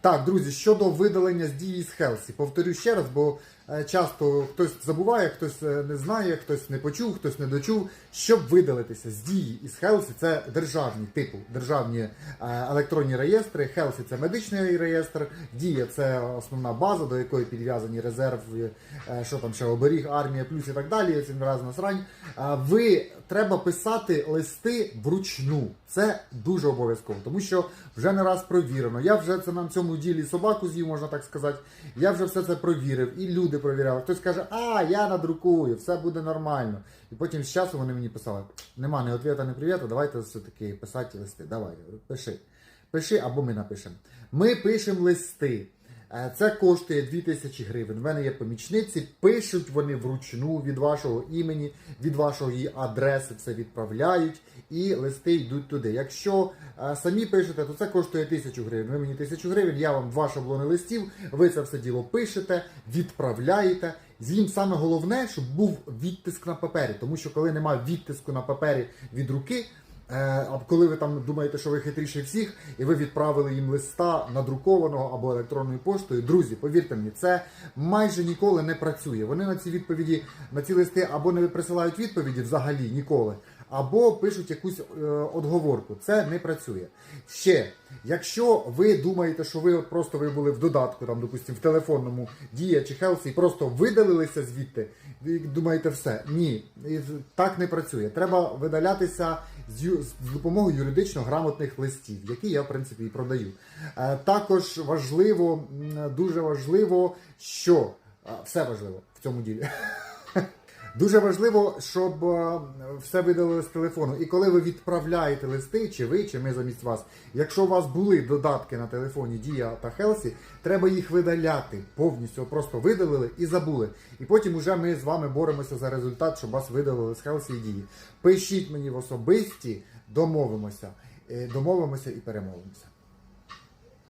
Так, друзі, щодо видалення з дії з Хелсі, повторю ще раз, бо е, часто хтось забуває, хтось е, не знає, хтось не почув, хтось не дочув. Щоб видалитися з дії із Хелсі, це державні типу державні е, електронні реєстри. Хелсі це медичний реєстр, дія це основна база, до якої підв'язані резерви, е, що там ще оберіг, армія, плюс і так далі. Це раз на срань. Ви треба писати листи вручну. Це дуже обов'язково, тому що вже не раз провірено. Я вже це на цьому ділі собаку з'їв, можна так сказати. Я вже все це провірив, і люди провіряли. Хтось каже, а я надрукую, все буде нормально. І потім з часу вони мені писали: нема ні ответа, ні привіта, давайте все-таки писати листи. Давай, пиши. Пиши або ми напишемо. Ми пишемо листи. Е, Це коштує 2000 гривень. У мене є помічниці, пишуть вони вручну від вашого імені, від вашої адреси це відправляють, і листи йдуть туди. Якщо е, самі пишете, то це коштує 1000 гривень. Ви мені 1000 гривень, я вам два шаблони листів, ви це все діло пишете, відправляєте. Їм саме головне, щоб був відтиск на папері, тому що коли немає відтиску на папері від руки. Е, А коли ви там думаєте, що ви хитріші всіх, і ви відправили їм листа надрукованого або електронною поштою, друзі, повірте мені, це майже ніколи не працює. Вони на ці відповіді, на ці листи або не присилають відповіді взагалі ніколи, або пишуть якусь е, отговорку. Це не працює. Ще, якщо ви думаєте, що ви просто ви були в додатку, там, допустимо, в телефонному Дія чи Хелсі, і просто видалилися звідти, і думаєте, все. Ні, так не працює. Треба видалятися з, допомогою юридично грамотних листів, які я в принципі і продаю. Е, Також важливо, дуже важливо, що все важливо в цьому ділі. Дуже важливо, щоб е, все видалили з телефону. І коли ви відправляєте листи, чи ви, чи ми замість вас, якщо у вас були додатки на телефоні Дія та Хелсі, треба їх видаляти повністю, просто видалили і забули. І потім уже ми з вами боремося за результат, щоб вас видалили з Хелсі і Дії. Пишіть мені в особисті, домовимося. Е, Домовимося і перемовимося.